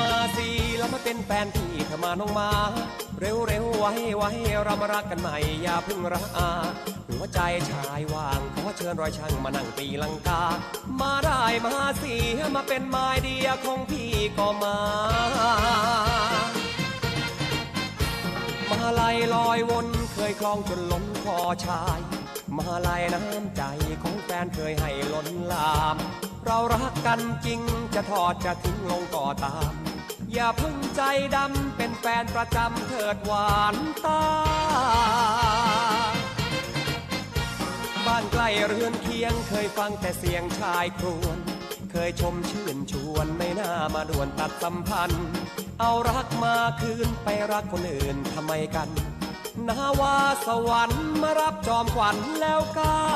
มาสิแล้วมาเป็นแฟนพี่เธอมาน้องมา เร็วเร็วไว้ไว้เรามารักกันใหม่อย่าพิ่งระอาหัวใจชายว่างขอเชิญรอยช่างมานั่งตีลังกา มาได้มาสิมาเป็นไม้เดียของพี่ก็มา มาลัยลอยวนเคยคลองจนล้นคอชาย มาลัยน้ำใจของแฟนเคยให้ล้นลาม เรารักกันจริงจะทอดจะทิ้งลงก็ตาม อย่าพึ่งใจดำเป็นแฟนประจำเถิดหวานตา บ้านใกล้เรือนเคียงเคยฟังแต่เสียงชายครวญเคยชมชื่นชวนไม่น่ามาด่วนตัดสัมพันธ์ เอารักมาคืนไปรักคนอื่นทำไมกันนาวาสวรรค์มารับจอมขวัญแล้วการดา